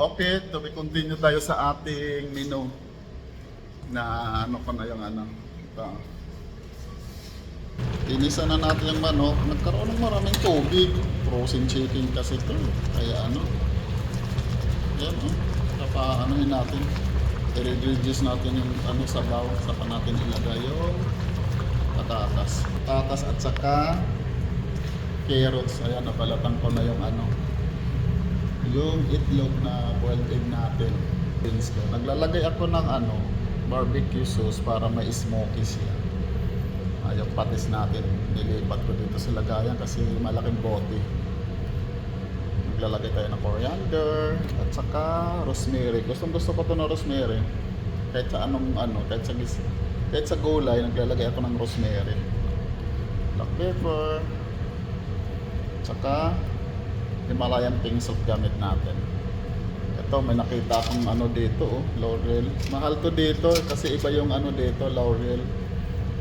Okay, to be continue tayo sa ating menu na ano ko na yung ano. Ito. Inisa na natin yung manok. Nagkaroon ng maraming tubig. Frozen chicken kasi ito. Kaya ano. Yan oh. Saka anuhin natin. I-reduce natin yung ano sabaw. Saka natin ilagay yung patatas. Patatas at saka carrots. Ayan, nabalatan ko na yung ano yung itlog na boiled egg natin. Ko. Naglalagay ako ng ano, barbecue sauce para may smoky siya. Ah, yung patis natin, nilipat ko dito sa lagayan kasi malaking bote. Naglalagay tayo ng coriander at saka rosemary. Gustong gusto ko to na rosemary. Kahit sa anong ano, kahit sa gis kahit sa gulay, naglalagay ako ng rosemary. Black pepper. Tsaka Himalayan pink salt gamit natin. Ito, may nakita akong ano dito, oh, laurel. Mahal to dito kasi iba yung ano dito, laurel.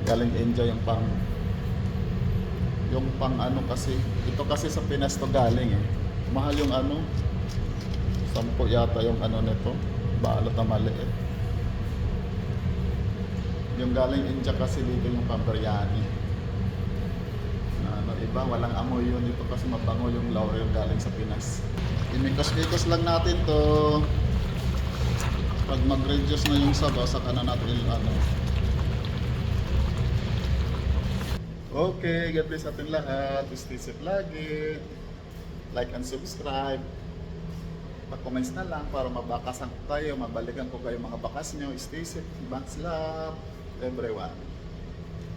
Galing India yung pang yung pang ano kasi, ito kasi sa Pinas to galing eh. Mahal yung ano, sampo yata yung ano nito, balot na maliit. Yung galing India kasi dito yung pang iba, walang amoy yun dito kasi mabango yung laurel galing sa Pinas. Imikos-mikos lang natin to. Pag mag-reduce na yung sabaw, saka na natin yung ano. Okay, God bless atin lahat. Stay safe lagi. Like and subscribe. Pa-comments na lang para mabakasan ko kayo, mabalikan ko kayo mga bakas nyo. Stay safe. Thanks love, everyone.